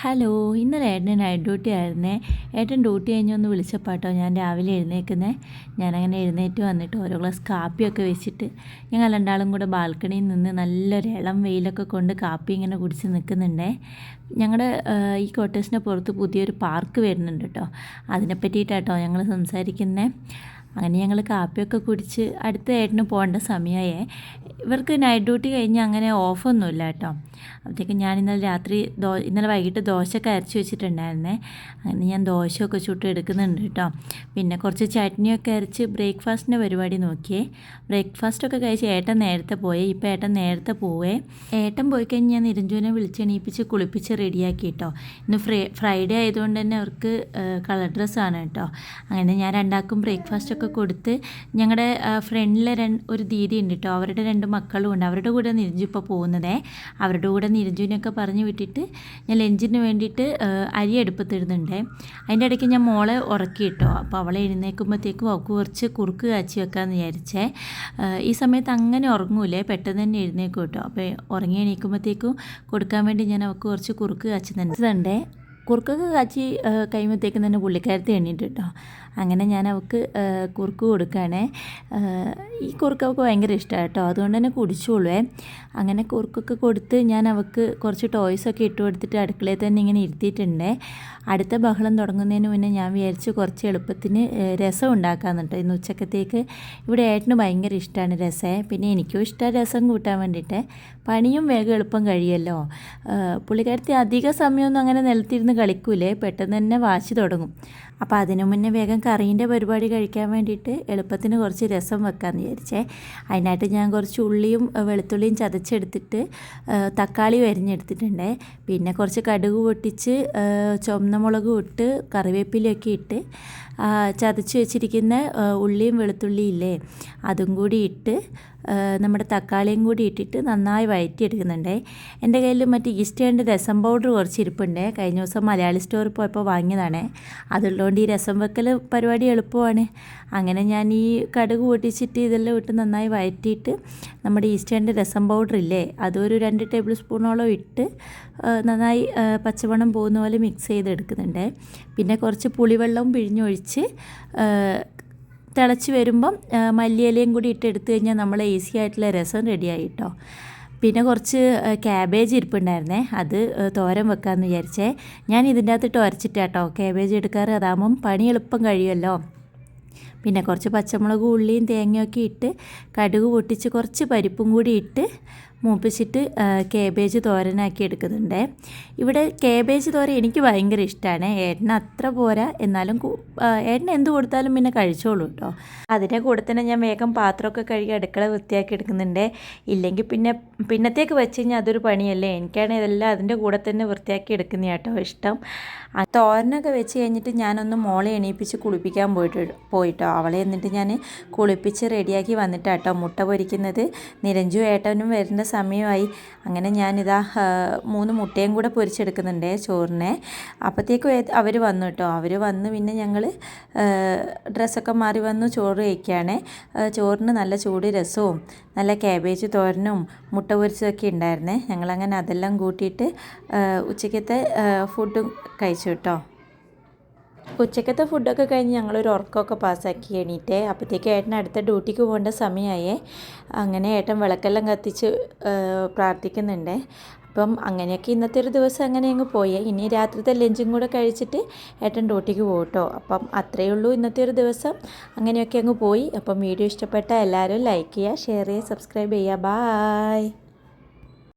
Hello ഇന്നലെ ഏട്ടന് night duty ആയിരുന്നേ. ഏട്ടൻ ഡ്യൂട്ടി കഴിഞ്ഞൊന്ന് വിളിച്ചപ്പാട്ടോ ഞാൻ രാവിലെ എഴുന്നേക്കുന്നേ ഞാനങ്ങനെ എഴുന്നേറ്റ് വന്നിട്ട് ഓരോ ഗ്ലാസ് കാപ്പിയൊക്കെ വെച്ചിട്ട് ഞങ്ങൾ രണ്ടാളും കൂടെ ബാൽക്കണിയിൽ നിന്ന് നല്ലൊരു ഇളം വെയിലൊക്കെ കൊണ്ട് കാപ്പി ഇങ്ങനെ കുടിച്ച് നിൽക്കുന്നുണ്ടേ. ഞങ്ങളുടെ ഈ കോട്ടേഴ്സിന്റെ പുറത്ത് പുതിയൊരു പാർക്ക് വരുന്നുണ്ട് കേട്ടോ അതിനെ പറ്റിയിട്ടാട്ടോ ഞങ്ങൾ സംസാരിക്കുന്നത് അങ്ങനെ ഞങ്ങൾ കാപ്പിയൊക്കെ കുടിച്ച് അടുത്ത ഏട്ടന് പോകേണ്ട സമയമായേ. ഇവർക്ക് നൈറ്റ് ഡ്യൂട്ടി കഴിഞ്ഞ് അങ്ങനെ ഓഫൊന്നുമില്ല കേട്ടോ. അപ്പോഴത്തേക്ക് ഞാൻ ഇന്നലെ രാത്രി ദോ ഇന്നലെ വൈകിട്ട് ദോശയൊക്കെ അരച്ച് വെച്ചിട്ടുണ്ടായിരുന്നേ. അങ്ങനെ ഞാൻ ദോശയൊക്കെ ചുട്ട് എടുക്കുന്നുണ്ട് കേട്ടോ. പിന്നെ കുറച്ച് ചട്നിയൊക്കെ അരച്ച് ബ്രേക്ക്ഫാസ്റ്റിന്റെ പരിപാടി നോക്കിയേ. ബ്രേക്ക്ഫാസ്റ്റൊക്കെ കഴിച്ച് ഏട്ടൻ നേരത്തെ പോയി. ഇപ്പോൾ ഏട്ടൻ നേരത്തെ പോവേ. ഏട്ടൻ പോയി കഴിഞ്ഞ് ഞാൻ നിരഞ്ജുവിനെ വിളിച്ചെണീപ്പിച്ച് കുളിപ്പിച്ച് റെഡിയാക്കി കേട്ടോ. ഇന്ന് ഫ്രൈ ഫ്രൈഡേ ആയതുകൊണ്ട് തന്നെ അവർക്ക് കളർ ഡ്രസ്സാണ് കേട്ടോ. അങ്ങനെ ഞാൻ രണ്ടാക്കും ബ്രേക്ക്ഫാസ്റ്റൊക്കെ കൊടുത്ത് ഞങ്ങളുടെ ഫ്രണ്ടിലെ രണ്ട് ഒരു ദീദി ഉണ്ട് കേട്ടോ അവരുടെ രണ്ട് മക്കളും ഉണ്ട്. അവരുടെ കൂടെ നിരഞ്ജു ഇപ്പോൾ പോകുന്നതേ. അവരുടെ കൂടെ നിരഞ്ജുവിനൊക്കെ പറഞ്ഞു വിട്ടിട്ട് ഞാൻ ലഞ്ചിന് വേണ്ടിയിട്ട് അരി അടുപ്പത്തിടുന്നുണ്ടേ. അതിന്റെ ഇടയ്ക്ക് ഞാൻ മോളെ ഉറക്കി കേട്ടോ അപ്പോൾ അവളെ എഴുന്നേൽക്കുമ്പോഴത്തേക്കും അവൾക്ക് കുറച്ച് കുറുക്ക് കാച്ചി വെക്കാമെന്ന് വിചാരിച്ചേ. ഈ സമയത്ത് അങ്ങനെ ഉറങ്ങൂലേ. പെട്ടെന്ന് തന്നെ എഴുന്നേക്കും കേട്ടോ അപ്പോൾ ഉറങ്ങി എണീക്കുമ്പോഴത്തേക്കും കൊടുക്കാൻ വേണ്ടി ഞാൻ അവൾക്ക് കുറച്ച് കുറുക്ക് കാച്ചി തന്നെ കുറുക്കൊക്കെ കാച്ചി കഴിയുമ്പോഴത്തേക്കും തന്നെ പുള്ളിക്കാരത്തി എണ്ണീട്ട് കേട്ടോ അങ്ങനെ ഞാൻ അവൾക്ക് കുറുക്ക് കൊടുക്കുകയാണേ. ഈ കുറുക്ക് അവൾക്ക് ഭയങ്കര ഇഷ്ടമാണ് കേട്ടോ. അതുകൊണ്ട് തന്നെ കുടിച്ചോളൂ അങ്ങനെ കുറുക്കൊക്കെ കൊടുത്ത് ഞാൻ അവൾക്ക് കുറച്ച് ടോയ്സൊക്കെ ഇട്ട് കൊടുത്തിട്ട് അടുക്കളയിൽ തന്നെ ഇങ്ങനെ ഇരുത്തിയിട്ടുണ്ടേ. അടുത്ത ബഹളം തുടങ്ങുന്നതിന് മുന്നേ ഞാൻ വിചാരിച്ച് കുറച്ച് എളുപ്പത്തിന് രസം ഉണ്ടാക്കാമെന്ന് ഇന്ന് ഉച്ചക്കത്തേക്ക് ഇവിടെ ഏട്ടന് ഭയങ്കര ഇഷ്ടമാണ് രസേ. പിന്നെ എനിക്കും ഇഷ്ടമാണ് രസം കൂട്ടാൻ വേണ്ടിയിട്ട്. പണിയും വേഗം എളുപ്പം കഴിയുമല്ലോ. പുള്ളിക്കാരത്തി അധിക സമയമൊന്നും അങ്ങനെ നിലത്തിരുന്ന് കളിക്കൂലേ. പെട്ടെന്ന് തന്നെ വാശി തുടങ്ങും. അപ്പോൾ അതിനു മുന്നേ വേഗം കറീന്റെ പരിപാടി കഴിക്കാൻ വേണ്ടിയിട്ട് എളുപ്പത്തിന് കുറച്ച് രസം വെക്കാമെന്ന് വിചാരിച്ചേ. അതിനായിട്ട് ഞാൻ കുറച്ച് ഉള്ളിയും വെളുത്തുള്ളിയും ചതച്ചെടുത്തിട്ട് തക്കാളി വരിഞ്ഞെടുത്തിട്ടുണ്ട്. പിന്നെ കുറച്ച് കടുക് പൊട്ടിച്ച് ചുവന്ന മുളകും ഇട്ട് കറിവേപ്പിലൊക്കെ ഇട്ട് ചതച്ച് വെച്ചിരിക്കുന്ന ഉള്ളിയും വെളുത്തുള്ളിയും ഇല്ലേ അതും കൂടി ഇട്ട് നമ്മുടെ തക്കാളിയും കൂടി ഇട്ടിട്ട് നന്നായി വഴറ്റിയെടുക്കുന്നുണ്ട്. എന്റെ കയ്യിൽ മറ്റേ ഈസ്റ്റേണിന്റെ രസം പൗഡർ കുറച്ച് ഇരിപ്പുണ്ട്. കഴിഞ്ഞ ദിവസം മലയാളി സ്റ്റോറിൽ പോയപ്പോൾ വാങ്ങിയതാണ്. അതുള്ളതുകൊണ്ട് ഈ രസം വെക്കൽ പരിപാടി എളുപ്പമാണ്. അങ്ങനെ ഞാൻ ഈ കടുക് പൊട്ടിച്ചിട്ട് ഇതെല്ലാം ഇട്ട് നന്നായി വഴറ്റിയിട്ട് നമ്മുടെ ഈസ്റ്റേണിന്റെ രസം പൗഡർ ഇല്ലേ അതൊരു രണ്ട് ടേബിൾ സ്പൂണോളം ഇട്ട് നന്നായി പച്ചവണ്ണം പോകുന്ന പോലെ മിക്സ് ചെയ്തെടുക്കുന്നുണ്ട്. പിന്നെ കുറച്ച് പുളിവെള്ളവും പിഴിഞ്ഞൊഴിച്ച് തിളച്ച് വരുമ്പം മല്ലിയിലയും കൂടി ഇട്ട് കഴിഞ്ഞാൽ നമ്മൾ ഈസി ആയിട്ടുള്ള രസം റെഡിയായി കേട്ടോ പിന്നെ കുറച്ച് ക്യാബേജ് ഇരിപ്പുണ്ടായിരുന്നേ. അത് തോരൻ വെക്കാമെന്ന് വിചാരിച്ചേ. ഞാൻ ഇതിന്റെ അകത്തിട്ട് ഉരച്ചിട്ടാട്ടോ ക്യാബേജ് എടുക്കാറ്. അതാകുമ്പം പണി എളുപ്പം കഴിയുമല്ലോ. പിന്നെ കുറച്ച് പച്ചമുളക് ഉള്ളിയും തേങ്ങയൊക്കെ ഇട്ട് കടുക് പൊട്ടിച്ച് കുറച്ച് പരിപ്പും കൂടി ഇട്ട് മൂപ്പിച്ചിട്ട് കേബേജ് തോരനാക്കി എടുക്കുന്നുണ്ട്. ഇവിടെ കേബേജ് തോര എനിക്ക് ഭയങ്കര ഇഷ്ടമാണ് ഏട്ടന് അത്ര പോരാ. എന്നാലും ഏട്ടന് എന്ത് കൊടുത്താലും പിന്നെ കഴിച്ചോളൂ കേട്ടോ അതിന്റെ കൂടെ തന്നെ ഞാൻ വേഗം പാത്രമൊക്കെ കഴുകി അടുക്കള വൃത്തിയാക്കി എടുക്കുന്നുണ്ട്. ഇല്ലെങ്കിൽ പിന്നെ പിന്നത്തേക്ക് വെച്ച് കഴിഞ്ഞാൽ അതൊരു പണിയല്ലേ? എനിക്കാണ് ഇതെല്ലാം അതിന്റെ കൂടെ തന്നെ വൃത്തിയാക്കി എടുക്കുന്ന കേട്ടോ ഇഷ്ടം. തോരനൊക്കെ വെച്ച് കഴിഞ്ഞിട്ട് ഞാനൊന്ന് മോളെ എണീപ്പിച്ച് കുളിപ്പിക്കാൻ പോയിട്ട് പോയിട്ടോ. അവളെ എന്നിട്ട് ഞാൻ കുളിപ്പിച്ച് റെഡിയാക്കി വന്നിട്ടാട്ടോ മുട്ട പൊരിക്കുന്നത്. നിരഞ്ജു ഏട്ടനും വരുന്ന സമയമായി. അങ്ങനെ ഞാനിതാ മൂന്ന് മുട്ടയും കൂടെ പൊരിച്ചെടുക്കുന്നുണ്ട് ചോറിനെ. അപ്പോഴത്തേക്കും അവർ വന്നു കേട്ടോ. അവർ വന്ന് പിന്നെ ഞങ്ങൾ ഡ്രസ്സൊക്കെ മാറി വന്നു ചോറ് കഴിക്കുകയാണ് ചോറിന് നല്ല ചൂട് രസവും നല്ല ക്യാബേജ് തോരനും മുട്ട പൊരിച്ചതൊക്കെ ഉണ്ടായിരുന്നേ. ഞങ്ങളങ്ങനെ അതെല്ലാം കൂട്ടിയിട്ട് ഉച്ചയ്ക്കത്തെ ഫുഡും കഴിച്ചു കേട്ടോ. ഉച്ചക്കത്തെ ഫുഡൊക്കെ കഴിഞ്ഞ് ഞങ്ങളൊരു ഉറക്കമൊക്കെ പാസ്സാക്കി എണീറ്റേ. അപ്പോഴത്തേക്ക് ഏട്ടൻ അടുത്ത ഡ്യൂട്ടിക്ക് പോകേണ്ട സമയമായേ അങ്ങനെ ഏട്ടൻ വിളക്കെല്ലാം കത്തിച്ച് പ്രാർത്ഥിക്കുന്നുണ്ട്. അപ്പം അങ്ങനെയൊക്കെ ഇന്നത്തെ ഒരു ദിവസം അങ്ങനെ അങ്ങ് പോയേ. ഇനി രാത്രിത്തെ ലഞ്ചും കൂടെ കഴിച്ചിട്ട് ഏട്ടൻ ഡ്യൂട്ടിക്ക് പോകട്ടോ അപ്പം അത്രയേ ഉള്ളൂ ഇന്നത്തെ ഒരു ദിവസം. അങ്ങനെയൊക്കെ അങ്ങ് പോയി. അപ്പം വീഡിയോ ഇഷ്ടപ്പെട്ട എല്ലാവരും ലൈക്ക് ചെയ്യുക ഷെയർ ചെയ്യുക സബ്സ്ക്രൈബ് ചെയ്യുക. ബായ്.